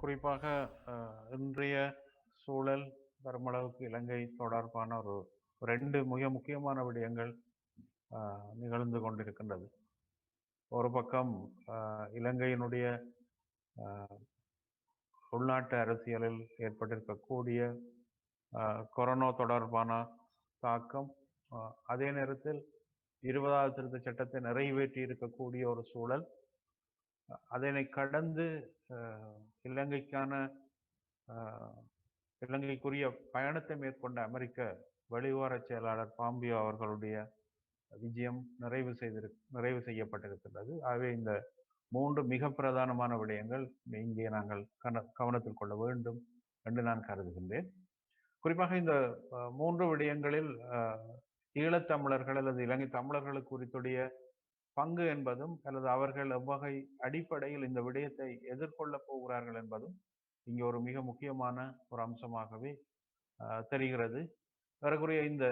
குறிப்பாக இன்றைய சூழல் பெருமளவுக்கு இலங்கை தொடர்பான ஒரு ரெண்டு மிக முக்கியமான விடயங்கள் நிகழ்ந்து கொண்டிருக்கின்றது. ஒரு பக்கம் இலங்கையினுடைய உள்நாட்டு அரசியலில் ஏற்பட்டிருக்கக்கூடிய கொரோனா தொடர்பான தாக்கம் அதே நேரத்தில் இருபதாவது திருத்த சட்டத்தை நிறைவேற்றி இருக்கக்கூடிய ஒரு சூழல் அதனை கடந்து இலங்கைக்கான இலங்கைக்குரிய பயணத்தை மேற்கொண்ட அமெரிக்க வெளிவார செயலாளர் பாம்பியோ அவர்களுடைய விஜயம் நிறைவு செய்திரு நிறைவு செய்யப்பட்டிருக்கின்றது. ஆகவே இந்த மூன்று மிக பிரதானமான விடயங்கள் இங்கே நாங்கள் கன கவனத்தில் கொள்ள வேண்டும் என்று நான் கருதுகின்றேன். குறிப்பாக இந்த மூன்று விடயங்களில் ஈழத்தமிழர்கள் அல்லது இலங்கை தமிழர்களுக்கு குறித்துடைய பங்கு என்பதும் அல்லது அவர்கள் எவ்வகை அடிப்படையில் இந்த விடயத்தை எதிர்கொள்ளப் போகிறார்கள் என்பதும் இங்கே ஒரு மிக முக்கியமான ஒரு அம்சமாகவே தெரிகிறது. வரக்கூடிய இந்த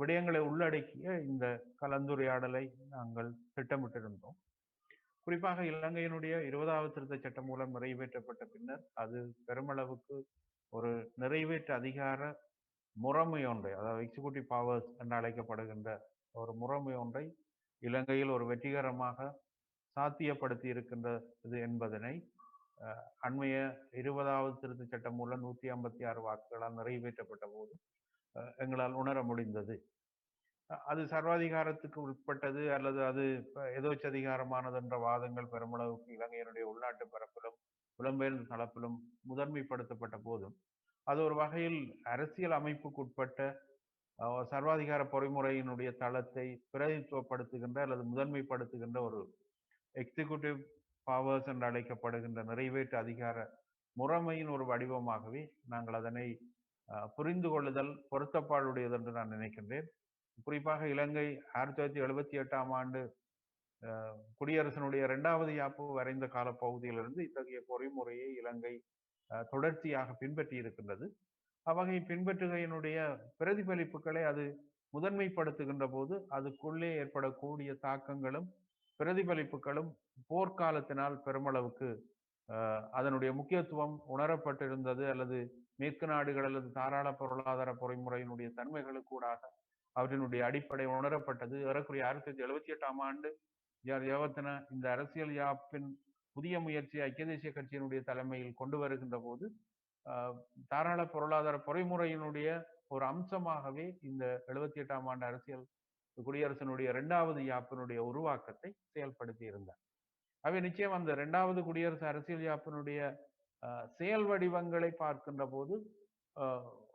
விடயங்களை உள்ளடக்கிய இந்த கலந்துரையாடலை நாங்கள் திட்டமிட்டிருந்தோம். குறிப்பாக இலங்கையினுடைய இருபதாவது திருத்த சட்டம் மூலம் நிறைவேற்றப்பட்ட பின்னர் அது பெருமளவுக்கு ஒரு நிறைவேற்று அதிகார முறைமை ஒன்றை அதாவது எக்ஸிகூட்டிவ் பவர்ஸ் என்று அழைக்கப்படுகின்ற ஒரு முறைமை ஒன்றை இலங்கையில் ஒரு வெற்றிகரமாக சாத்தியப்படுத்தி இருக்கின்றது என்பதனை அண்மைய இருபதாவது திருத்த சட்டம் மூலம் நூத்தி ஐம்பத்தி ஆறு வாக்குகளால் நிறைவேற்றப்பட்ட போது எங்களால் உணர முடிந்தது. அது சர்வாதிகாரத்துக்கு உட்பட்டது அல்லது அது எதோச்சதிகாரமானது என்ற வாதங்கள் பெருமளவுக்கு இலங்கையினுடைய உள்நாட்டு பரப்பிலும் புலம்பெயர்ந்த தளப்பிலும் முதன்மைப்படுத்தப்பட்ட போதும் அது ஒரு வகையில் அரசியல் அமைப்புக்குட்பட்ட சர்வாதிகார பொறிமுறையினுடைய தளத்தை பிரதித்துவப்படுத்துகின்ற அல்லது முதன்மைப்படுத்துகின்ற ஒரு எக்ஸிகியூட்டிவ் பவர்ஸ் என்று அழைக்கப்படுகின்ற நிறைவேற்று அதிகார முறைமையின் ஒரு வடிவமாகவே நாங்கள் அதனை புரிந்து கொள்ளுதல் பொருத்தப்பாடுடையது என்று நான் நினைக்கின்றேன். குறிப்பாக இலங்கை ஆயிரத்தி தொள்ளாயிரத்தி எழுபத்தி எட்டாம் ஆண்டு குடியரசனுடைய இரண்டாவது யாப்பு வரைந்த கால பகுதியிலிருந்து இத்தகைய பொறிமுறையை இலங்கை தொடர்ச்சியாக பின்பற்றி இருக்கின்றது அவகை பின்பற்றுகையினுடைய பிரதிபலிப்புகளை அது முதன்மைப்படுத்துகின்ற போது அதுக்குள்ளே ஏற்படக்கூடிய தாக்கங்களும் பிரதிபலிப்புகளும் போர்க்காலத்தினால் பெருமளவுக்கு அதனுடைய முக்கியத்துவம் உணரப்பட்டிருந்தது அல்லது மேற்கு நாடுகள் அல்லது தாராள பொருளாதார பொறிமுறையினுடைய தன்மைகளுக்கூடாக அவற்றினுடைய அடிப்படை உணரப்பட்டது. ஏறக்குறைய ஆயிரத்தி தொள்ளாயிரத்தி எழுபத்தி எட்டாம் ஆண்டு யார் யவத்தன இந்த அரசியல் யாப்பின் புதிய முயற்சி ஐக்கிய தேசிய கட்சியினுடைய தலைமையில் கொண்டு வருகின்ற போது தாராள பொருளாதார பொறைமுறையினுடைய ஒரு அம்சமாகவே இந்த எழுபத்தி எட்டாம் ஆண்டு அரசியல் குடியரசினுடைய இரண்டாவது யாப்பினுடைய உருவாக்கத்தை செயல்படுத்தி இருந்தார். அவை நிச்சயம் அந்த இரண்டாவது குடியரசு அரசியல் யாப்பினுடைய செயல் வடிவங்களை பார்க்கின்ற போது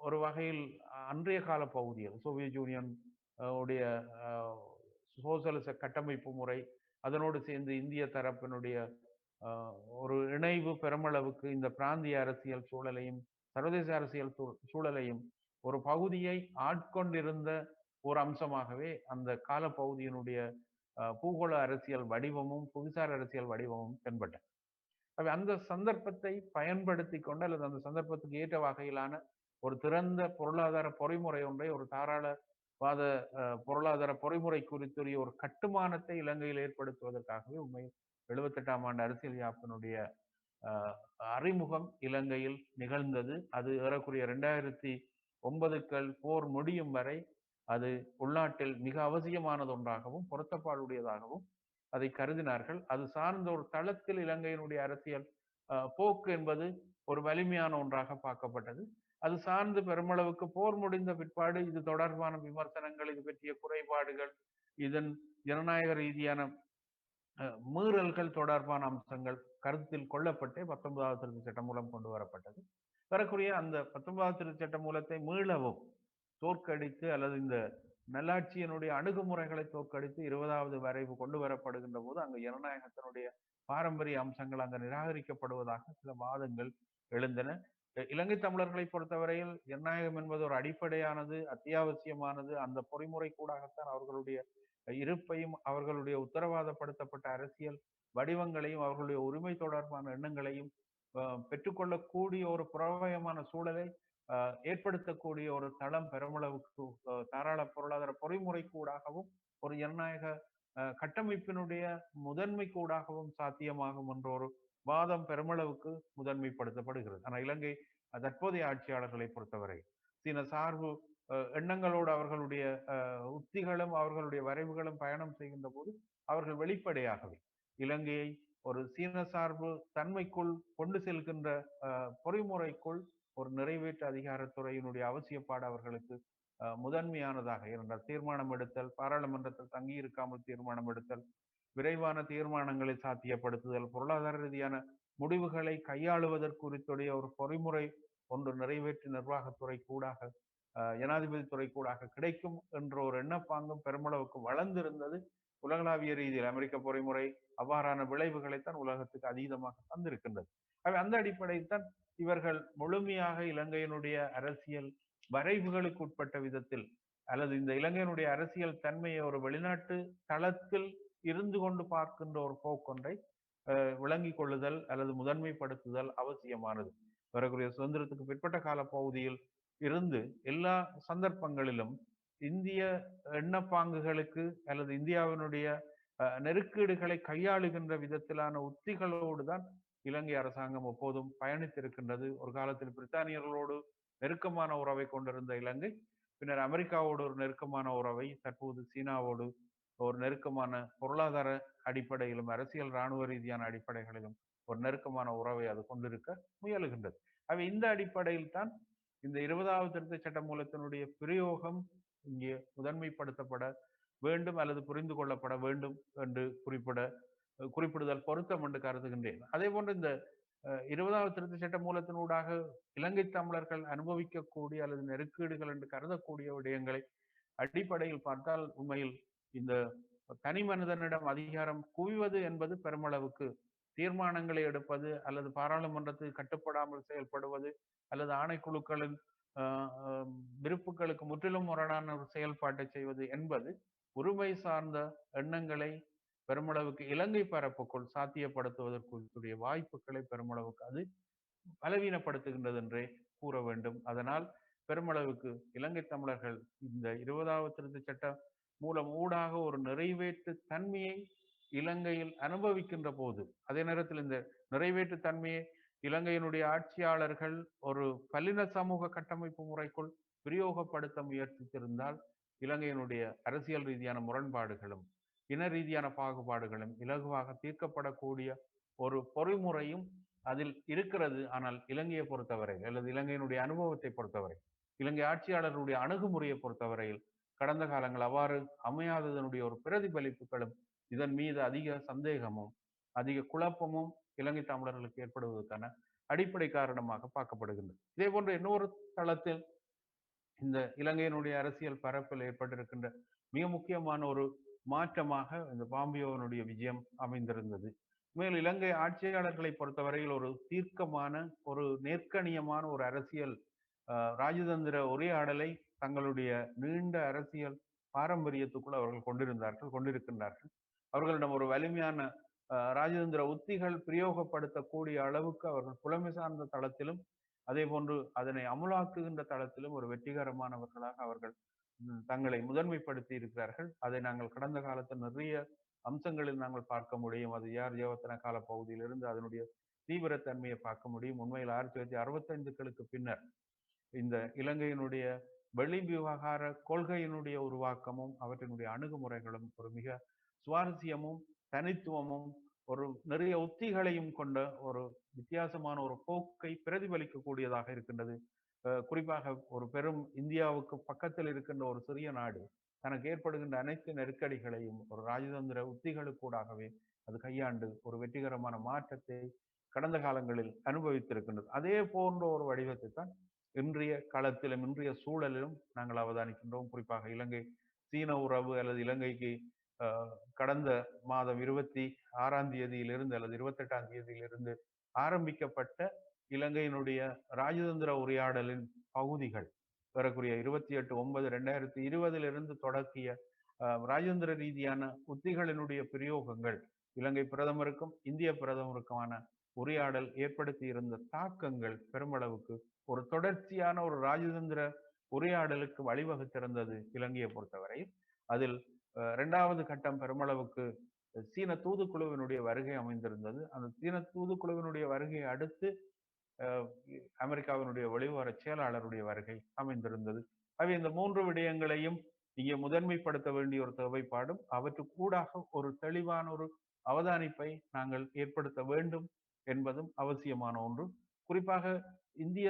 ஒரு வகையில் அன்றைய கால பகுதியில் சோவியத் யூனியன் உடைய சோசலிச கட்டமைப்பு முறை அதனோடு சேர்ந்து இந்திய தரப்பினுடைய ஒரு இணைவு பெருமளவுக்கு இந்த பிராந்திய அரசியல் சூழலையும் சர்வதேச அரசியல் சூ- சூழலையும் ஒரு பகுதியை ஆட்கொண்டிருந்த ஒரு அம்சமாகவே அந்த கால பகுதியினுடைய பூகோள அரசியல் வடிவமும் புவிசார் அரசியல் வடிவமும் தென்பட்டன. அவை அந்த சந்தர்ப்பத்தை பயன்படுத்தி கொண்டு அல்லது அந்த சந்தர்ப்பத்துக்கு ஏற்ற வகையிலான ஒரு திறந்த பொருளாதார பொறிமுறை ஒன்றை ஒரு தாராளவாத பொருளாதார பொறிமுறை குறித்துரிய ஒரு கட்டுமானத்தை இலங்கையில் ஏற்படுத்துவதற்காகவே உண்மையில் எழுபத்தெட்டாம் ஆண்டு அரசியல் யாப்பினுடைய அறிமுகம் இலங்கையில் நிகழ்ந்தது. அது ஏறக்குறைய ரெண்டாயிரத்தி ஒன்பதுக்கள் போர் முடியும் வரை அது உள்நாட்டில் மிக அவசியமானது ஒன்றாகவும் பொருத்தப்பாடுடையதாகவும் அதை கருதினார்கள். அது சார்ந்த ஒரு தளத்தில் இலங்கையினுடைய அரசியல் போக்கு என்பது ஒரு வலிமையான ஒன்றாக பார்க்கப்பட்டது. அது சார்ந்து பெருமளவுக்கு போர் முடிந்த பிற்பாடு இது தொடர்பான விமர்சனங்கள் இது பற்றிய குறைபாடுகள் இதன் ஜனநாயக ரீதியான மீறல்கள் தொடர்பான அம்சங்கள் கருத்தில் கொள்ளப்பட்டே பத்தொன்பதாவது திருத்த சட்டம் மூலம் கொண்டு வரப்பட்டது. வரக்கூடிய அந்த பத்தொன்பதாவது திருத்த சட்ட மூலத்தை மீளவும் தோற்கடித்து அல்லது இந்த நல்லாட்சியினுடைய அணுகுமுறைகளை தோற்கடித்து இருபதாவது வரைவு கொண்டு வரப்படுகின்ற போது அங்கு ஜனநாயகத்தினுடைய பாரம்பரிய அம்சங்கள் அங்கு நிராகரிக்கப்படுவதாக சில வாதங்கள் எழுந்தன. இலங்கை தமிழர்களை பொறுத்தவரையில் ஜனநாயகம் என்பது ஒரு அடிப்படையானது அத்தியாவசியமானது. அந்த பொறிமுறை கூடாகத்தான் அவர்களுடைய இருப்பையும் அவர்களுடைய உத்தரவாதப்படுத்தப்பட்ட அரசியல் வடிவங்களையும் அவர்களுடைய உரிமை தொடர்பான எண்ணங்களையும் பெற்றுக்கொள்ளக்கூடிய ஒரு புறவயமான சூழலை ஏற்படுத்தக்கூடிய ஒரு தளம் பெருமளவுக்கு தாராள பொருளாதார பொறிமுறை கூடாகவும் ஒரு ஜனநாயக கட்டமைப்பினுடைய முதன்மை கூடாகவும் சாத்தியமாகும் என்ற ஒரு வாதம் பெருமளவுக்கு முதன்மைப்படுத்தப்படுகிறது. ஆனால் இலங்கை தற்போதைய ஆட்சியாளர்களை பொறுத்தவரை சீன சார்பு எண்ணங்களோடு அவர்களுடைய உத்திகளும் அவர்களுடைய வரைவுகளும் பயணம் செய்கின்ற போது அவர்கள் வெளிப்படையாகவே இலங்கையை ஒரு சீன சார்பு தன்மைக்குள் கொண்டு செல்கின்ற பொறிமுறைக்குள் ஒரு நிறைவேற்று அதிகாரத்துறையினுடைய அவசியப்பாடு அவர்களுக்கு முதன்மையானதாக இருந்தால் தீர்மானம் எடுத்தல் பாராளுமன்றத்தில் தங்கியிருக்காமல் தீர்மானம் எடுத்தல் விரைவான தீர்மானங்களை சாத்தியப்படுத்துதல் பொருளாதார ரீதியான முடிவுகளை கையாளுவதற்குறித்துடைய ஒரு பொறிமுறை ஒன்று நிறைவேற்று நிர்வாகத்துறை கூடாக ஜனாதிபதி துறை கூடாக கிடைக்கும் என்ற ஒரு எண்ணப்பாங்கும் பெருமளவுக்கு வளர்ந்திருந்தது. உலகளாவிய ரீதியில் அமெரிக்க பொறிமுறை அவ்வாறான விளைவுகளைத்தான் உலகத்துக்கு அதீதமாக தந்திருக்கின்றது. ஆகவே அந்த அடிப்படையில் தான் இவர்கள் முழுமையாக இலங்கையினுடைய அரசியல் வரைவுகளுக்கு உட்பட்ட விதத்தில் அல்லது இந்த இலங்கையினுடைய அரசியல் தன்மையை ஒரு வெளிநாட்டு தளத்தில் இருந்து கொண்டு பார்க்கின்ற ஒரு போக்கொன்றை அஹ், விளங்கிக் கொள்ளுதல் அல்லது முதன்மைப்படுத்துதல் அவசியமானது. வரக்கூடிய சுதந்திரத்துக்கு பிற்பட்ட கால பகுதியில் இருந்து எல்லா சந்தர்ப்பங்களிலும் இந்திய எண்ணப்பாங்குகளுக்கு அல்லது இந்தியாவினுடைய நெருக்கீடுகளை கையாளுகின்ற விதத்திலான உத்திகளோடு தான் இலங்கை அரசாங்கம் எப்போதும் பயணித்திருக்கின்றது. ஒரு காலத்தில் பிரித்தானியர்களோடு நெருக்கமான உறவை கொண்டிருந்த இலங்கை பின்னர் அமெரிக்காவோடு ஒரு நெருக்கமான உறவை தற்போது சீனாவோடு ஒரு நெருக்கமான பொருளாதார அடிப்படையிலும் அரசியல் இராணுவ ரீதியான அடிப்படைகளிலும் ஒரு நெருக்கமான உறவை அது கொண்டிருக்க முயலுகின்றது. அவை இந்த அடிப்படையில் தான் இந்த இருபதாவது திருத்த சட்ட மூலத்தினுடைய பிரயோகம் இங்கே முதன்மைப்படுத்தப்பட வேண்டும் அல்லது புரிந்து கொள்ளப்பட வேண்டும் என்று குறிப்பிட குறிப்பிடுதல் பொருத்தம் என்று கருதுகின்றேன். அதே போன்று இந்த இருபதாவது திருத்த சட்ட மூலத்தினூடாக இலங்கை தமிழர்கள் அனுபவிக்கக்கூடிய அல்லது நெருக்கீடுகள் என்று கருதக்கூடிய விடயங்களை அடிப்படையில் பார்த்தால் உண்மையில் இந்த தனி மனிதனிடம் அதிகாரம் குவிவது என்பது பெருமளவுக்கு தீர்மானங்களை எடுப்பது அல்லது பாராளுமன்றத்துக்கு கட்டுப்படாமல் செயல்படுவது அல்லது ஆணைக்குழுக்களின் விருப்புகளுக்கு முற்றிலும் முரணான ஒரு செயல்பாட்டை செய்வது என்பது உரிமை சார்ந்த எண்ணங்களை பெருமளவுக்கு இலங்கை பரப்புக்குள் சாத்தியப்படுத்துவதற்குரிய வாய்ப்புகளை பெருமளவுக்கு அது பலவீனப்படுத்துகின்றது என்றே கூற வேண்டும். அதனால் பெருமளவுக்கு இலங்கை தமிழர்கள் இந்த இருபதாவது திருத்த சட்டம் மூலம் ஊடாக ஒரு நிறைவேற்று தன்மையை இலங்கையில் அனுபவிக்கின்ற போது அதே நேரத்தில் இந்த நிறைவேற்று தன்மையை இலங்கையினுடைய ஆட்சியாளர்கள் ஒரு பல்லின சமூக கட்டமைப்பு முறைக்குள் பிரயோகப்படுத்த முயற்சித்திருந்தால் இலங்கையினுடைய அரசியல் ரீதியான முரண்பாடுகளும் இன ரீதியான பாகுபாடுகளும் இலகுவாக தீர்க்கப்படக்கூடிய ஒரு பொறிமுறையும் அதில் இருக்கிறது. ஆனால் இலங்கையை பொறுத்தவரை அல்லது இலங்கையினுடைய அனுபவத்தை பொறுத்தவரை இலங்கை ஆட்சியாளர்களுடைய அணுகுமுறையை பொறுத்தவரையில் கடந்த காலங்கள் அவ்வாறு அமையாததனுடைய ஒரு பிரதிபலிப்புகளும் இதன் மீது அதிக சந்தேகமும் அதிக குழப்பமும் இலங்கை தமிழர்களுக்கு ஏற்படுவதற்கான அடிப்படை காரணமாக பார்க்கப்படுகின்றது. இதே போன்ற இன்னொரு தளத்தில் இந்த இலங்கையினுடைய அரசியல் பரப்பில் ஏற்பட்டிருக்கின்ற மிக முக்கியமான ஒரு மாற்றமாக இந்த பாம்பியோனுடைய விஜயம் அமைந்திருந்தது. மேலும் இலங்கை ஆட்சியாளர்களை பொறுத்தவரையில் ஒரு தீர்க்கமான ஒரு நேர்கணியமான ஒரு அரசியல் ஆஹ், ராஜதந்திர உரையாடலை தங்களுடைய நீண்ட அரசியல் பாரம்பரியத்துக்குள் அவர்கள் கொண்டிருந்தார்கள் கொண்டிருக்கின்றார்கள். அவர்களிடம் ஒரு வலிமையான ராஜதந்திர உத்திகள் பிரயோகப்படுத்தக்கூடிய அளவுக்கு அவர்கள் புலமை சார்ந்த தளத்திலும் அதே போன்று அதனை அமுலாக்குகின்ற தளத்திலும் ஒரு வெற்றிகரமானவர்களாக அவர்கள் தங்களை முதன்மைப்படுத்தி இருக்கிறார்கள். அதை நாங்கள் கடந்த காலத்தில் நிறைய அம்சங்களில் நாங்கள் பார்க்க முடியும். அது யார் ஜேவத்தன கால பகுதியிலிருந்து அதனுடைய தீவிரத்தன்மையை பார்க்க முடியும். உண்மையில் ஆயிரத்தி தொள்ளாயிரத்தி அறுபத்தைந்துகளுக்கு பின்னர் இந்த இலங்கையினுடைய வெளி விவகார கொள்கையினுடைய உருவாக்கமும் அவற்றினுடைய அணுகுமுறைகளும் ஒரு மிக சுவாரஸ்யமும் தனித்துவமும் ஒரு நிறைய உத்திகளையும் கொண்ட ஒரு வித்தியாசமான ஒரு போக்கை பிரதிபலிக்கக்கூடியதாக இருக்கின்றது. குறிப்பாக ஒரு பெரும் இந்தியாவுக்கு பக்கத்தில் இருக்கின்ற ஒரு சிறிய நாடு தனக்கு ஏற்படுகின்ற அனைத்து நெருக்கடிகளையும் ஒரு ராஜதந்திர உத்திகளுக்கூடாகவே அது கையாண்டு ஒரு வெற்றிகரமான மாற்றத்தை கடந்த காலங்களில் அனுபவித்திருக்கின்றது. அதே போன்ற ஒரு வடிவத்தை தான் இன்றைய களத்திலும் இன்றைய சூழலிலும் நாங்கள் அவதானிக்கின்றோம். குறிப்பாக இலங்கை சீன உறவு அல்லது இலங்கைக்கு கடந்த மாதம் இருபத்தி ஆறாம் தேதியிலிருந்து அல்லது இருபத்தெட்டாம் தேதியிலிருந்து ஆரம்பிக்கப்பட்ட இலங்கையினுடைய ராஜதந்திர உரையாடலின் பகுதிகள் வரக்கூடிய இருபத்தி எட்டு ஒன்பது ரெண்டாயிரத்தி இருபதிலிருந்து தொடக்கிய ராஜதந்திர ரீதியான உத்திகளினுடைய பிரயோகங்கள் இலங்கை பிரதமருக்கும் இந்திய பிரதமருக்குமான உரையாடல் ஏற்படுத்தி இருந்த தாக்கங்கள் பெருமளவுக்கு ஒரு தொடர்ச்சியான ஒரு ராஜதந்திர உரையாடலுக்கு வழிவகுத்திருந்தது இலங்கையை பொறுத்தவரை அதில் ரெண்டாவது இரண்டாவது கட்டம் பெருமளவுக்கு சீன தூதுக்குழுவினுடைய வருகை அமைந்திருந்தது. அந்த சீன தூதுக்குழுவினுடைய வருகையை அடுத்து அமெரிக்காவினுடைய வெளிவார செயலாளருடைய வருகை அமைந்திருந்தது. அவை இந்த மூன்று விடயங்களையும் இங்கே முதன்மைப்படுத்த வேண்டிய ஒரு தேவைப்பாடும் அவற்றுக்கூடாக ஒரு தெளிவான ஒரு அவதானிப்பை நாங்கள் ஏற்படுத்த வேண்டும் என்பதும் அவசியமான ஒன்று. குறிப்பாக இந்திய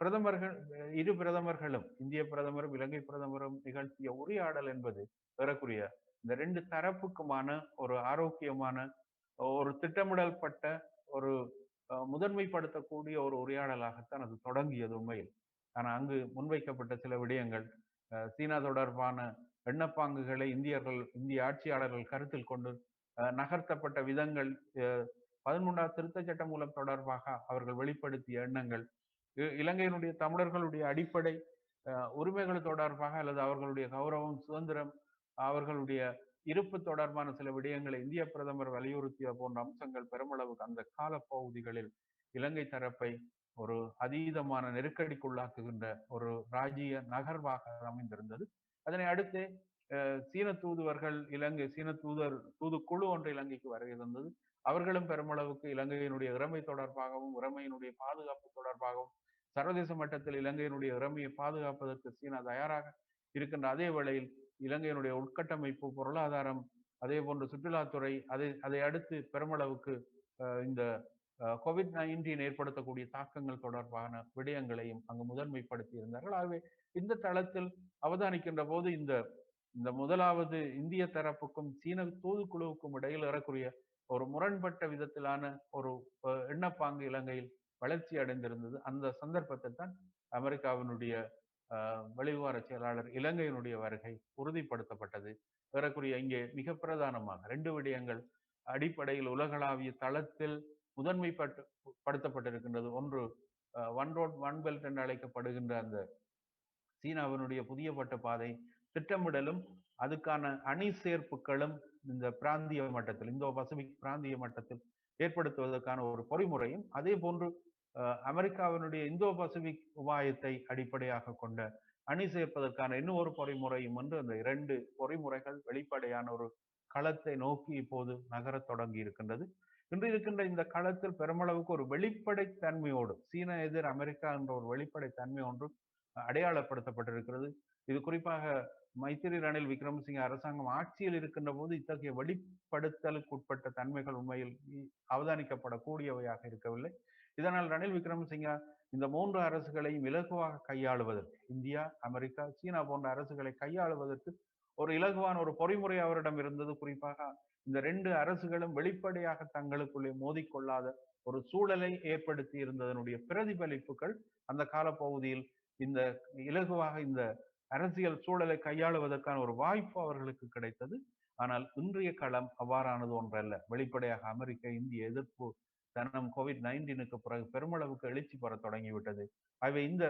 பிரதமர்கள் இரு பிரதமர்களும் இந்திய பிரதமரும் இலங்கை பிரதமரும் நிகழ்த்திய உரையாடல் என்பது ஏறக்குரிய இந்த ரெண்டு தரப்புக்குமான ஒரு ஆரோக்கியமான ஒரு திட்டமிடல் பட்ட ஒரு முதன்மைப்படுத்தக்கூடிய ஒரு உரையாடலாகத்தான் அது தொடங்கியது உண்மையில். ஆனால் அங்கு முன்வைக்கப்பட்ட சில விடயங்கள் சீனா தொடர்பான எண்ணப்பாங்குகளை இந்தியர்கள் இந்திய ஆட்சியாளர்கள் கருத்தில் கொண்டு நகர்த்தப்பட்ட விதங்கள் பதிமூன்றாம் திருத்த சட்டம் மூலம் தொடர்பாக அவர்கள் வெளிப்படுத்திய எண்ணங்கள் இலங்கையினுடைய தமிழர்களுடைய அடிப்படை உரிமைகள் தொடர்பாக அல்லது அவர்களுடைய கௌரவம் சுதந்திரம் அவர்களுடைய இருப்பு தொடர்பான சில விடயங்களை இந்திய பிரதமர் வலியுறுத்திய போன்ற அம்சங்கள் பெருமளவுக்கு அந்த கால பகுதிகளில் இலங்கை தரப்பை ஒரு அதீதமான நெருக்கடிக்குள்ளாக்குகின்ற ஒரு ராஜ்ய நகர்வாக அமைந்திருந்தது. அதனை அடுத்து சீன தூதுவர்கள் இலங்கை சீன தூதர் தூதுக்குழு ஒன்று இலங்கைக்கு வருகை தந்தது அவர்களும் பெருமளவுக்கு இலங்கையினுடைய இறமை தொடர்பாகவும் இறமையினுடைய பாதுகாப்பு தொடர்பாகவும் சர்வதேச மட்டத்தில் இலங்கையினுடைய இறமையை பாதுகாப்பதற்கு சீனா தயாராக இருக்கின்ற அதே வேளையில் இலங்கையினுடைய உட்கட்டமைப்பு பொருளாதாரம் அதே போன்று சுற்றுலாத்துறை அதை அதை அடுத்து பெருமளவுக்கு இந்த கோவிட் நைன்டீன் ஏற்படுத்தக்கூடிய தாக்கங்கள் தொடர்பான விடயங்களையும் அங்கு முதன்மைப்படுத்தி இருந்தார்கள் ஆகவே இந்த தளத்தில் அவதானிக்கின்ற போது இந்த இந்த முதலாவது இந்திய தரப்புக்கும் சீன தூதுக்குழுவுக்கும் இடையில் ஏறக்குரிய ஒரு முரண்பட்ட விதத்திலான ஒரு எண்ணப்பாங்கு இலங்கையில் வளர்ச்சி அடைந்திருந்தது. அந்த சந்தர்ப்பத்தில் தான் அமெரிக்காவினுடைய வெளிவார செயலாளர் இலங்கையினுடைய வருகை உறுதிப்படுத்தப்பட்டது. ஏறக்குரிய இங்கே மிக பிரதானமாக ரெண்டு விடயங்கள். அடிப்படையில் உலகளாவிய தளத்தில் முதன்மைப்பட்டு படுத்தப்பட்டிருக்கின்றது. ஒன்று ஒன் ரோட் ஒன் பெல்ட் என்று அழைக்கப்படுகின்ற அந்த சீனாவினுடைய புதிய பட்ட பாதை திட்டமிடலும் அதுக்கான அணி சேர்ப்புகளும் இந்த பிராந்திய மட்டத்தில் இந்தோ பசிபிக் பிராந்திய மட்டத்தில் ஏற்படுத்துவதற்கான ஒரு பொறிமுறையும் அதே போன்று அமெரிக்காவினுடைய இந்தோ பசிபிக் உபாயத்தை அடிப்படையாக கொண்ட அணி சேர்ப்பதற்கான இன்னும் ஒரு பொறிமுறையும் என்று அந்த இரண்டு பொறிமுறைகள் வெளிப்படையான ஒரு களத்தை நோக்கி இப்போது நகரத் தொடங்கி இருக்கின்றது. இன்று இருக்கின்ற இந்த களத்தில் பெருமளவுக்கு ஒரு வெளிப்படை தன்மையோடு சீன எதிர் அமெரிக்கா என்ற ஒரு வெளிப்படை தன்மை ஒன்று அடையாளப்படுத்தப்பட்டிருக்கிறது. இது குறிப்பாக மைத்திரி ரணில் விக்ரமசிங்க அரசாங்கம் ஆட்சியில் இருக்கின்ற போது இத்தகைய வெளிப்படுத்தலுக்கு உட்பட்ட தன்மைகள் உண்மையில் அவதானிக்கப்படக்கூடியவையாக இருக்கவில்லை. இதனால் ரணில் விக்ரமசிங்கா இந்த மூன்று அரசுகளையும் இலகுவாக கையாளுவதற்கு இந்தியா அமெரிக்கா சீனா போன்ற அரசுகளை கையாளுவதற்கு ஒரு இலகுவான ஒரு பொறிமுறை அவரிடம் இருந்தது. குறிப்பாக இந்த ரெண்டு அரசுகளும் வெளிப்படையாக தங்களுக்குள்ளே மோதிக்கொள்ளாத ஒரு சூழலை ஏற்படுத்தி இருந்ததனுடைய பிரதிபலிப்புகள் அந்த காலப்பகுதியில் இந்த இலகுவாக இந்த அரசியல் சூழலை கையாளுவதற்கான ஒரு வாய்ப்பு அவர்களுக்கு கிடைத்தது. ஆனால் இன்றைய களம் அவ்வாறானது ஒன்றல்ல. வெளிப்படையாக அமெரிக்க இந்திய எதிர்ப்பு தனம் கோவிட் நைன்டீனுக்கு பிறகு பெருமளவுக்கு எழுச்சி பெற தொடங்கிவிட்டது. ஆகவே இந்த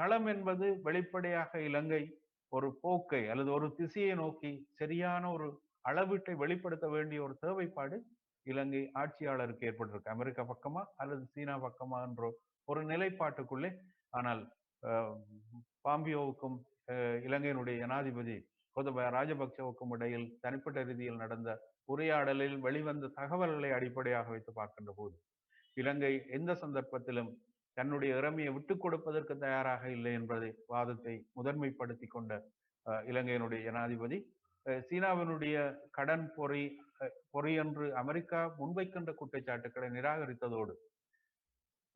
களம் என்பது வெளிப்படையாக இலங்கை ஒரு போக்கை அல்லது ஒரு திசையை நோக்கி சரியான ஒரு அளவீட்டை வெளிப்படுத்த வேண்டிய ஒரு தேவைப்பாடு இலங்கை ஆட்சியாளருக்கு ஏற்பட்டிருக்கு. அமெரிக்கா பக்கமா அல்லது சீனா பக்கமா என்ற ஒரு நிலைப்பாட்டுக்குள்ளே ஆனால் பாம்பியோவுக்கும் இலங்கையினுடைய ஜனாதிபதி கோதபய ராஜபக்சவுக்கும் இடையில் தனிப்பட்ட ரீதியில் நடந்த உரையாடலில் வெளிவந்த தகவல்களை அடிப்படையாக வைத்து பார்க்கின்ற போது இலங்கை எந்த சந்தர்ப்பத்திலும் தன்னுடைய இறமையை விட்டுக் கொடுப்பதற்கு தயாராக இல்லை என்பதை வாதத்தை முதன்மைப்படுத்தி கொண்ட இலங்கையினுடைய ஜனாதிபதி சீனாவினுடைய கடன் பொறி பொறி என்று அமெரிக்கா முன்வைக்கின்ற குற்றச்சாட்டுக்களை நிராகரித்ததோடு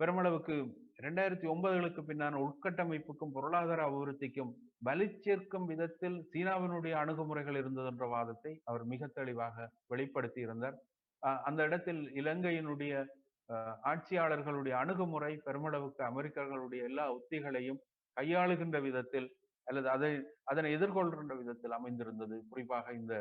பெருமளவுக்கு இரண்டாயிரத்தி ஒன்பதுகளுக்கு பின்னான உட்கட்டமைப்புக்கும் பொருளாதார அபிவிருத்திக்கும் வலி சேர்க்கும் விதத்தில் சீனாவினுடைய அணுகுமுறைகள் இருந்தது என்ற வாதத்தை அவர் மிக தெளிவாக வெளிப்படுத்தி இருந்தார் அந்த இடத்தில் இலங்கையினுடைய ஆட்சியாளர்களுடைய அணுகுமுறை பெருமளவுக்கு அமெரிக்கர்களுடைய எல்லா உத்திகளையும் கையாளுகின்ற விதத்தில் அல்லது அதை அதனை எதிர்கொள்கின்ற விதத்தில் அமைந்திருந்தது. குறிப்பாக இந்த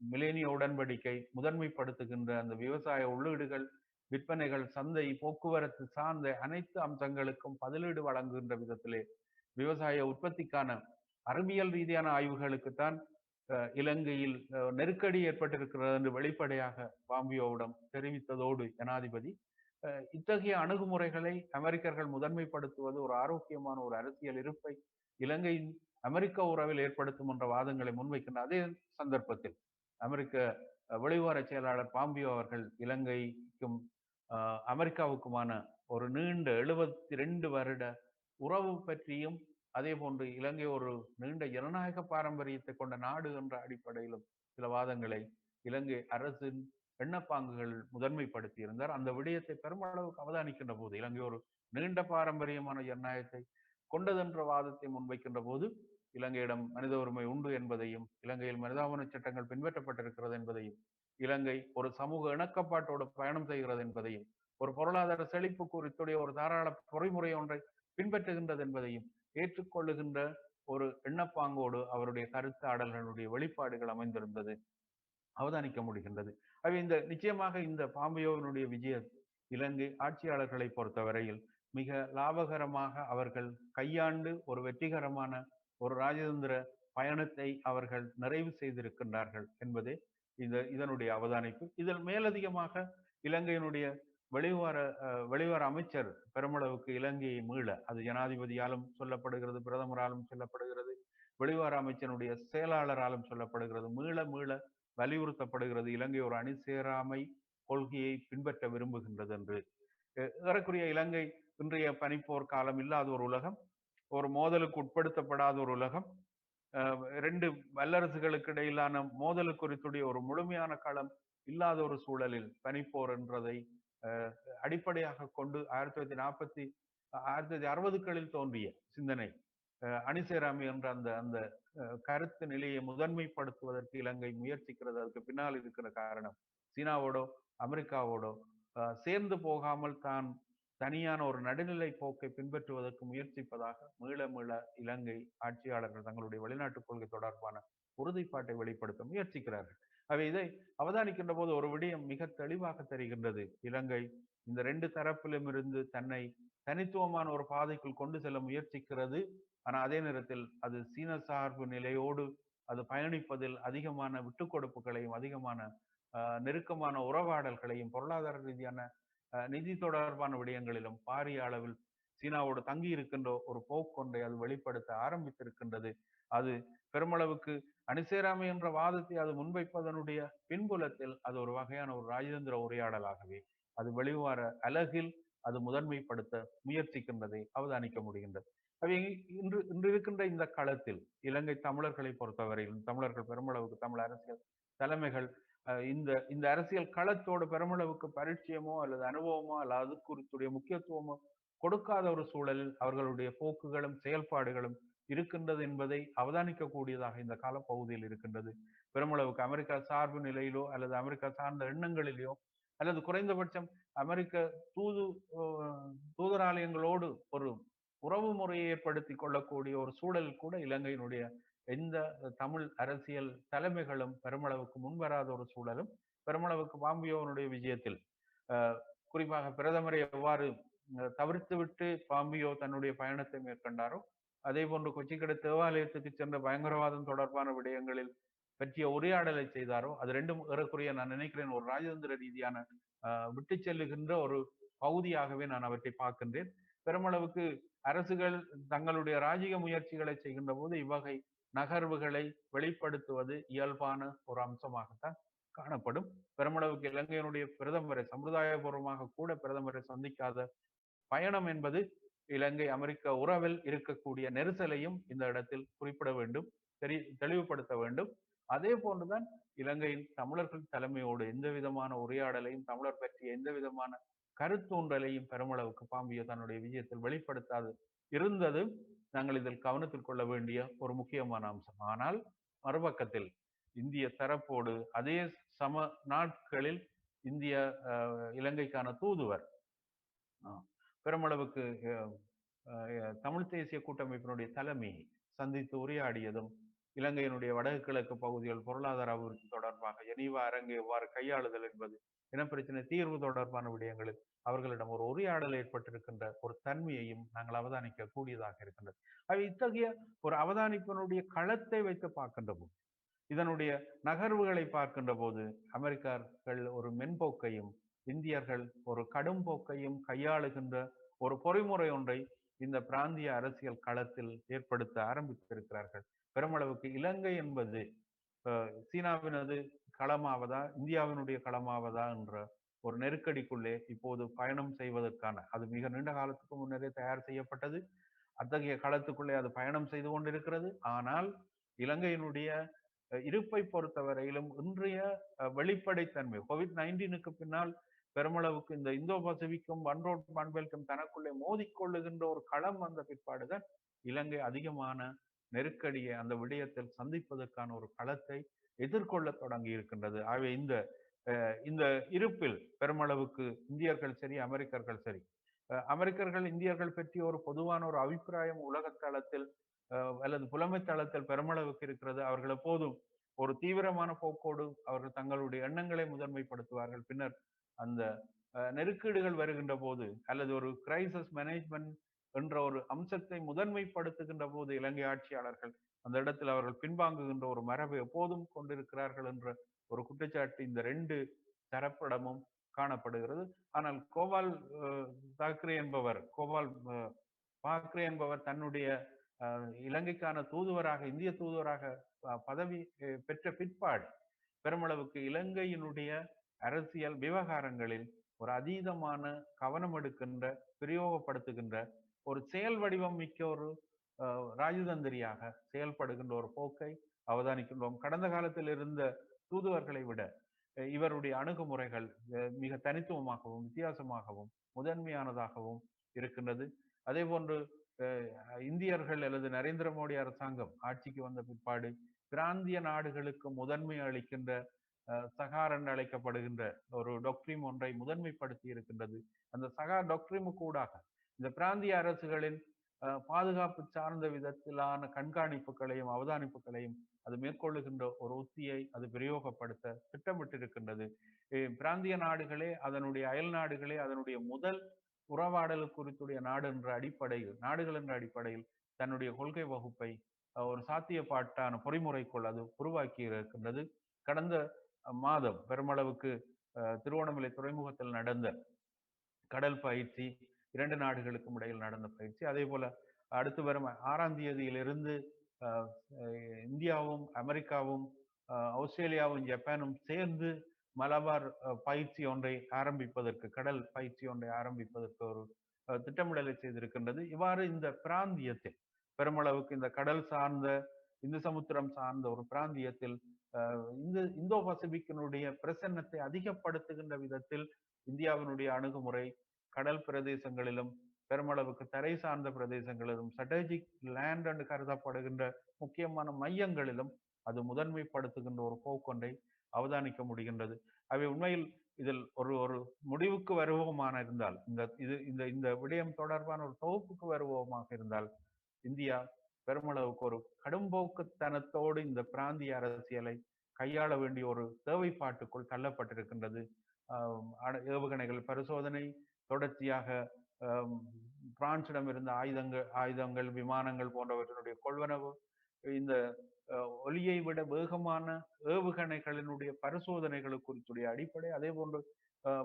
மிலேனிய உடன்படிக்கை முதன்மைப்படுத்துகின்ற அந்த விவசாய உள்ளீடுகள் விற்பனைகள் சந்தை போக்குவரத்து சார்ந்த அனைத்து அம்சங்களுக்கும் பதிலீடு வழங்குகின்ற விதத்திலே விவசாய உற்பத்திக்கான அறிவியல் ரீதியான ஆய்வுகளுக்குத்தான் இலங்கையில் நெருக்கடி ஏற்பட்டிருக்கிறது என்று வெளிப்படையாக பாம்பியோவிடம் தெரிவித்ததோடு ஜனாதிபதி இத்தகைய அணுகுமுறைகளை அமெரிக்கர்கள் முதன்மைப்படுத்துவது ஒரு ஆரோக்கியமான ஒரு அரசியல் இருப்பை இலங்கையின் அமெரிக்க உறவில் ஏற்படுத்தும் என்ற வாதங்களை முன்வைக்கின்ற அதே சந்தர்ப்பத்தில் அமெரிக்க வெளிவார செயலாளர் பாம்பியோ அவர்கள் இலங்கைக்கும் அமெரிக்காவுக்குமான ஒரு நீண்ட எழுபத்தி ரெண்டு வருட உறவு பற்றியும் அதே போன்று இலங்கை ஒரு நீண்ட ஜனநாயக பாரம்பரியத்தை கொண்ட நாடு என்ற அடிப்படையிலும் சில வாதங்களை இலங்கை அரசின் எண்ணப்பாங்குகள் முதன்மைப்படுத்தி இருந்தார் அந்த விடயத்தை பெருமளவுக்கு அவதானிக்கின்ற போது இலங்கை ஒரு நீண்ட பாரம்பரியமான ஜனநாயகத்தை கொண்டதென்ற வாதத்தை முன்வைக்கின்ற போது இலங்கையிடம் மனித உரிமை உண்டு என்பதையும் இலங்கையில் மனிதாபன சட்டங்கள் பின்பற்றப்பட்டிருக்கிறது என்பதையும் இலங்கை ஒரு சமூக இணக்கப்பாட்டோடு பயணம் செய்கிறது என்பதையும் ஒரு பொருளாதார செழிப்பு குறித்துடைய ஒரு தாராள பொறிமுறை ஒன்றை பின்பற்றுகின்றது என்பதையும் ஏற்றுக்கொள்ளுகின்ற ஒரு எண்ணப்பாங்கோடு அவருடைய கருத்தாடல்களுடைய வெளிப்பாடுகள் அமைந்திருந்தது அவதானிக்க முடிகின்றது. அவை இந்த நிச்சயமாக இந்த பாம்பியோவினுடைய விஜய இலங்கை ஆட்சியாளர்களை பொறுத்தவரையில் மிக லாபகரமாக அவர்கள் கையாண்டு ஒரு வெற்றிகரமான ஒரு ராஜதந்திர பயணத்தை அவர்கள் நிறைவு செய்திருக்கின்றார்கள் என்பதே இந்த இதனுடைய அவதானிப்பு. இதில் மேலதிகமாக இலங்கையினுடைய வெளிவார அஹ், வெளிவார அமைச்சர் பெருமளவுக்கு இலங்கையை மீள அது ஜனாதிபதியாலும் சொல்லப்படுகிறது பிரதமராலும் சொல்லப்படுகிறது வெளிவார அமைச்சனுடைய செயலாளராலும் சொல்லப்படுகிறது மீள மீள வலியுறுத்தப்படுகிறது இலங்கை ஒரு அணி சேராமை கொள்கையை பின்பற்ற விரும்புகின்றது என்று. அஹ், ஏறக்குறைய இலங்கை இன்றைய பனிப்போர் காலம் இல்லாத ஒரு உலகம் ஒரு மோதலுக்கு உட்படுத்தப்படாத ஒரு உலகம் ரெண்டு வல்லரசுகளுக்கு இடையிலான மோதல் குறித்துடைய ஒரு முழுமையான களம் இல்லாத ஒரு சூழலில் பனிப்போர் என்றதை அடிப்படையாக கொண்டு ஆயிரத்தி தொள்ளாயிரத்தி நாற்பத்தி ஆயிரத்தி தொள்ளாயிரத்தி அறுபதுகளில் தோன்றிய சிந்தனை அணிசேராமி என்ற அந்த அந்த கருத்து நிலையை முதன்மைப்படுத்துவதற்கு இலங்கை முயற்சிக்கிறது. அதுக்கு பின்னால் இருக்கிற காரணம் சீனாவோடோ அமெரிக்காவோடோ சேர்ந்து போகாமல் தான் தனியான ஒரு நடுநிலை போக்கை பின்பற்றுவதற்கு முயற்சிப்பதாக மீள மீள இலங்கை ஆட்சியாளர்கள் தங்களுடைய வெளிநாட்டு கொள்கை தொடர்பான உறுதிப்பாட்டை வெளிப்படுத்த முயற்சிக்கிறார்கள். அவை இதை அவதானிக்கின்ற போது ஒரு விடயம் மிக தெளிவாக தெரிகின்றது. இலங்கை இந்த ரெண்டு தரப்பிலும் இருந்து தன்னை தனித்துவமான ஒரு பாதைக்குள் கொண்டு செல்ல முயற்சிக்கிறது. ஆனா அதே நேரத்தில் அது சீன சார்பு நிலையோடு அது பயணிப்பதில் அதிகமான விட்டுக்கொடுப்புகளையும் அதிகமான நெருக்கமான உறவாடல்களையும் பொருளாதார ரீதியான நிதி தொடர்பான விடயங்களிலும் பாரிய அளவில் சீனாவோடு தங்கி இருக்கின்ற ஒரு போக்கொன்றை அது வெளிப்படுத்த ஆரம்பித்திருக்கின்றது. அது பெருமளவுக்கு அணிசேராமை என்ற வாதத்தை அது முன்வைப்பதனுடைய பின்புலத்தில் அது ஒரு வகையான ஒரு ராஜதந்திர உரையாடலாகவே அது வெளிவார அழகில் அது முதன்மைப்படுத்த முயற்சிக்கின்றதை அவதானிக்க முடிகின்றது. அவை இன்று இன்று இருக்கின்ற இந்த களத்தில் இலங்கை தமிழர்களை பொறுத்தவரையில் தமிழர்கள் பெருமளவுக்கு தமிழ் அரசியல் தலைமைகள் இந்த இந்த அரசியல் களத்தோடு பெருமளவுக்கு பரிச்சயமோ அல்லது அனுபவமோ அல்லது அது குறித்துடைய முக்கியத்துவமோ கொடுக்காத ஒரு சூழலில் அவர்களுடைய போக்குகளும் செயல்பாடுகளும் இருக்கின்றது என்பதை அவதானிக்கக்கூடியதாக இந்த காலப்பகுதியில் இருக்கின்றது. பெருமளவுக்கு அமெரிக்கா சார்பு நிலையிலோ அல்லது அமெரிக்கா சார்ந்த எண்ணங்களிலேயோ அல்லது குறைந்தபட்சம் அமெரிக்க தூது தூதராலயங்களோடு ஒரு உறவு முறையை ஏற்படுத்தி கொள்ளக்கூடிய ஒரு சூழல் கூட இலங்கையினுடைய எந்த தமிழ் அரசியல் தலைமைகளும் பெருமளவுக்கு முன்வராத ஒரு சூழலும் பெருமளவுக்கு பாம்பியோனுடைய விஜயத்தில். அஹ், குறிப்பாக பிரதமரை எவ்வாறு தவிர்த்துவிட்டு பாம்பியோ தன்னுடைய பயணத்தை மேற்கொண்டாரோ அதே போன்று கொச்சிக்கடை தேவாலயத்துக்கு சென்ற பயங்கரவாதம் தொடர்பான விடயங்களில் பற்றிய உரையாடலை செய்தாரோ அது ரெண்டும் ஏறக்குறைய நான் நினைக்கிறேன் ஒரு ராஜதந்திர ரீதியான விட்டு செல்லுகின்ற ஒரு பகுதியாகவே நான் அவற்றை பார்க்கின்றேன். பெருமளவுக்கு அரசுகள் தங்களுடைய ராஜிக முயற்சிகளை செய்கின்ற போது இவ்வகை நகர்வுகளை வெளிப்படுத்துவது இயல்பான ஒரு அம்சமாகத்தான் காணப்படும். பெருமளவுக்கு இலங்கையினுடைய பிரதமரை சமுதாயபூர்வமாக கூட பிரதமரை சந்திக்காத பயணம் என்பது இலங்கை அமெரிக்க உறவில் இருக்கக்கூடிய நெரிசலையும் இந்த இடத்தில் குறிப்பிட வேண்டும் தெரி தெளிவுபடுத்த வேண்டும். அதே போன்றுதான் இலங்கையில் தமிழர்கள் தலைமையோடு எந்த விதமான உரையாடலையும் தமிழர் பற்றிய எந்த விதமான கருத்தூன்றலையும் பெருமளவுக்கு பாம்பியோ தன்னுடைய விஜயத்தில் வெளிப்படுத்தாது. இருந்தது நாங்கள் இதில் கவனத்தில் கொள்ள வேண்டிய ஒரு முக்கியமான அம்சம். ஆனால் மறுபக்கத்தில் இந்திய தரப்போடு அதே சம நாட்களில் இந்திய அஹ், இலங்கைக்கான தூதுவர் ஆஹ், பெருமளவுக்கு தமிழ் தேசிய கூட்டமைப்பினுடைய தலைமையை சந்தித்து உரையாடியதும் இலங்கையினுடைய வடக்கு கிழக்கு பகுதிகள் பொருளாதார அபிவிருத்தி தொடர்பாக ஜெனீவா அரங்கை எவ்வாறு கையாளுதல் என்பது இனப்பிரச்சனை தீர்வு தொடர்பான விடயங்களில் அவர்களிடம் ஒரு உரையாடல் ஏற்பட்டிருக்கின்ற ஒரு தன்மையையும் நாங்கள் அவதானிக்க கூடியதாக இருக்கின்றது. அவை இத்தகைய ஒரு அவதானிப்பினுடைய களத்தை வைத்து பார்க்கின்ற போது இதனுடைய நகர்வுகளை பார்க்கின்ற போது அமெரிக்கர்கள் ஒரு மென்போக்கையும் இந்தியர்கள் ஒரு கடும் போக்கையும் கையாளுகின்ற ஒரு பொறிமுறை ஒன்றை இந்த பிராந்திய அரசியல் களத்தில் ஏற்படுத்த ஆரம்பித்திருக்கிறார்கள். பெருமளவுக்கு இலங்கை என்பது சீனாவினது களமாவதா இந்தியாவினுடைய களமாவதா என்ற ஒரு நெருக்கடிக்குள்ளே இப்போது பயணம் செய்வதற்கான அது மிக நீண்ட காலத்துக்கு முன்னரே தயார் செய்யப்பட்டது. அத்தகைய காலத்துக்குள்ளே அது பயணம் செய்து கொண்டிருக்கிறது. ஆனால் இலங்கையினுடைய இருப்பை பொறுத்தவரையிலும் இன்றைய வெளிப்படைத்தன்மை கோவிட் நைன்டீனுக்கு பின்னால் பெருமளவுக்கு இந்த இந்தோ பசிபிக்கும் ஒன்ரோட் பண்பெல்ட்டும் தனக்குள்ளே மோதிக்கொள்ளுகின்ற ஒரு களம் வந்த பிற்பாடுதான் இலங்கை அதிகமான நெருக்கடியை அந்த விடயத்தில் சந்திப்பதற்கான ஒரு களத்தை எதிர்கொள்ள தொடங்கி இருக்கின்றது. ஆகவே இந்த இந்த இருப்பில் பெருமளவுக்கு இந்தியர்கள் சரி அமெரிக்கர்கள் சரி அமெரிக்கர்கள் இந்தியர்கள் பற்றிய ஒரு பொதுவான ஒரு அபிப்பிராயம் உலக தளத்தில் அல்லது புலமை தளத்தில் பெருமளவுக்கு இருக்கிறது. அவர்கள் எப்போதும் ஒரு தீவிரமான போக்கோடு அவர்கள் தங்களுடைய எண்ணங்களை முதன்மைப்படுத்துவார்கள். பின்னர் அந்த நெருக்கீடுகள் வருகின்ற போது அல்லது ஒரு கிரைசஸ் மேனேஜ்மெண்ட் என்ற ஒரு அம்சத்தை முதன்மைப்படுத்துகின்ற போது இலங்கை ஆட்சியாளர்கள் அந்த இடத்தில் அவர்கள் பின்வாங்குகின்ற ஒரு மரபை எப்போதும் கொண்டிருக்கிறார்கள் என்ற ஒரு குற்றச்சாட்டு இந்த ரெண்டு தரப்பிடமும் காணப்படுகிறது. ஆனால் கோபால் தாக்கரே என்பவர் கோபால் பாக்ரே என்பவர் தன்னுடைய இலங்கைக்கான தூதுவராக இந்திய தூதுவராக பதவி பெற்ற பிற்பாடு பெருமளவுக்கு இலங்கையினுடைய அரசியல் விவகாரங்களில் ஒரு அதீதமான கவனம் எடுக்கின்ற பிரயோகப்படுத்துகின்ற ஒரு செயல் வடிவம் மிக்க ஒரு ராஜதந்திரியாக செயல்படுகின்ற ஒரு போக்கை அவதானிக்கின்றோம். கடந்த காலத்தில் இருந்த தூதுவர்களை விட இவருடைய அணுகுமுறைகள் மிக தனித்துவமாகவும் வித்தியாசமாகவும் முதன்மையானதாகவும் இருக்கின்றது. அதே போன்று இந்தியர்கள் அல்லது நரேந்திர மோடி அரசாங்கம் ஆட்சிக்கு வந்த பிற்பாடு பிராந்திய நாடுகளுக்கு முதன்மை அளிக்கின்ற அஹ், சகார் என்று அழைக்கப்படுகின்ற ஒரு டொக்ட்ரிம் ஒன்றை முதன்மைப்படுத்தி இருக்கின்றது. அந்த சகா டொக்ட்ரிமுக்கு கூடாக இந்த பிராந்திய அரசுகளின் பாதுகாப்பு சார்ந்த விதத்திலான கண்காணிப்புகளையும் அவதானிப்புகளையும் அது மேற்கொள்ளுகின்ற ஒரு உத்தியை அது பிரயோகப்படுத்த திட்டமிட்டிருக்கின்றது. பிராந்திய நாடுகளே அதனுடைய அயல் நாடுகளே அதனுடைய முதல் உறவாடல் குறித்துடைய நாடு என்ற அடிப்படையில் நாடுகள் என்ற அடிப்படையில் தன்னுடைய கொள்கை வகுப்பை ஒரு சாத்தியப்பாட்டான பொறிமுறைக்குள் அது உருவாக்கி இருக்கின்றது கடந்த மாதம் பெருமளவுக்கு திருவோணமலை துறைமுகத்தில் நடந்த கடல் பயிற்சி இரண்டு நாடுகளுக்கும் இடையில் நடந்த பயிற்சி. அதே போல அடுத்து வரும் ஆறாம் தேதியிலிருந்து இந்தியாவும் அமெரிக்காவும் ஆஸ்திரேலியாவும் ஜப்பானும் சேர்ந்து மலபார் பயிற்சி ஒன்றை ஆரம்பிப்பதற்கு கடல் பயிற்சி ஒன்றை ஆரம்பிப்பதற்கு ஒரு திட்டமிடலை செய்திருக்கின்றது. இவ்வாறு இந்த பிராந்தியத்தில் பெருமளவுக்கு இந்த கடல் சார்ந்த இந்து சமுத்திரம் சார்ந்த ஒரு பிராந்தியத்தில் இந்த இந்தோ பசிபிக்கினுடைய பிரசன்னத்தை அதிகப்படுத்துகின்ற விதத்தில் இந்தியாவினுடைய அணுகுமுறை கடல் பிரதேசங்களிலும் பெருமளவுக்கு தரை சார்ந்த பிரதேசங்களிலும் ஸ்ட்ராட்டஜிக் லேண்ட் என்று கருதப்படுகின்ற முக்கியமான மையங்களிலும் அது முதன்மைப்படுத்துகின்ற ஒரு போக்கொன்றை அவதானிக்க முடிகின்றது. அவை உண்மையில் இதில் ஒரு ஒரு முடிவுக்கு வருவோமான இருந்தால் இந்த இது இந்த இந்த விடயம் தொடர்பான ஒரு தொகுப்புக்கு வருவோமாக இருந்தால் இந்தியா பெருமளவுக்கு ஒரு கடும்போக்குத்தனத்தோடு இந்த பிராந்திய அரசியலை கையாள வேண்டிய ஒரு தேவைப்பாட்டுக்குள் தள்ளப்பட்டிருக்கின்றது. அணு- ஏவுகணைகள் பரிசோதனை தொடர்ச்சியாக பிரான்சிடம் இருந்த ஆயுதங்கள் ஆயுதங்கள் விமானங்கள் போன்றவற்றினுடைய கொள்வனவு இந்த ஒலியை விட வேகமான ஏவுகணைகளினுடைய பரிசோதனைகள் குறித்துடைய அடிப்படை அதே போன்று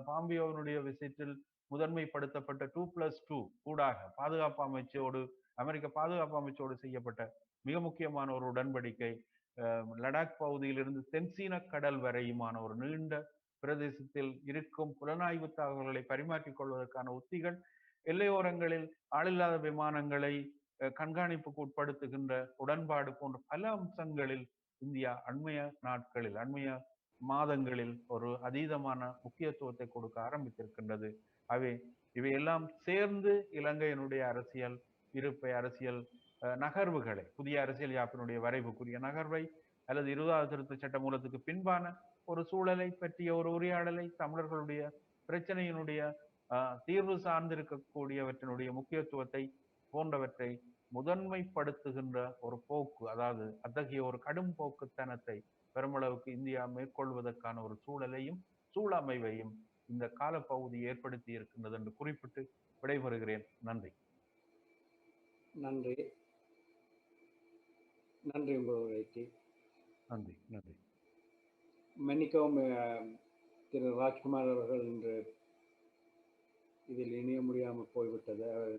பாம்பியோவினுடைய விசிட்டில் முதன்மைப்படுத்தப்பட்ட டூ பிளஸ் டூ கூடாக பாதுகாப்பு அமைச்சோடு அமெரிக்க பாதுகாப்பு அமைச்சோடு செய்யப்பட்ட மிக முக்கியமான ஒரு உடன்படிக்கை லடாக் பகுதியிலிருந்து தென்சீன கடல் வரையுமான ஒரு நீண்ட பிரதேசத்தில் இருக்கும் புலனாய்வு தகவல்களை பரிமாற்றிக் கொள்வதற்கான உத்திகள் எல்லையோரங்களில் ஆளில்லாத விமானங்களை கண்காணிப்புக்கு உட்படுத்துகின்ற உடன்பாடு போன்ற பல அம்சங்களில் இந்தியா அண்மைய நாட்களில் அண்மைய மாதங்களில் ஒரு அதீதமான முக்கியத்துவத்தை கொடுக்க ஆரம்பித்திருக்கின்றது. அவை இவையெல்லாம் சேர்ந்து இலங்கையினுடைய அரசியல் இருப்பை அரசியல் நகர்வுகளை புதிய அரசியல் யாப்பினுடைய வரைவுக்குரிய நகர்வை அல்லது இருபதாவது திருத்த சட்ட மூலத்துக்கு பின்பான ஒரு சூழலை பற்றிய ஒரு உரையாடலை தமிழர்களுடைய பிரச்சனையினுடைய தீர்வு சார்ந்திருக்கக்கூடியவற்றினுடைய முக்கியத்துவத்தை போன்றவற்றை முதன்மைப்படுத்துகின்ற ஒரு போக்கு அதாவது அத்தகைய ஒரு கடும் போக்குத்தனத்தை பெருமளவுக்கு இந்தியா மேற்கொள்வதற்கான ஒரு சூழலையும் சூழமைவையும் இந்த காலப்பகுதி ஏற்படுத்தி இருக்கின்றது என்று குறிப்பிட்டு விடைபெறுகிறேன். நன்றி. நன்றி. நன்றி உங்களுடைய நன்றி நன்றி. மன்னிக்கவும் திரு ராஜ்குமார் அவர்கள் இன்று இதில் இணைய முடியாமல் போய்விட்டது. அவர்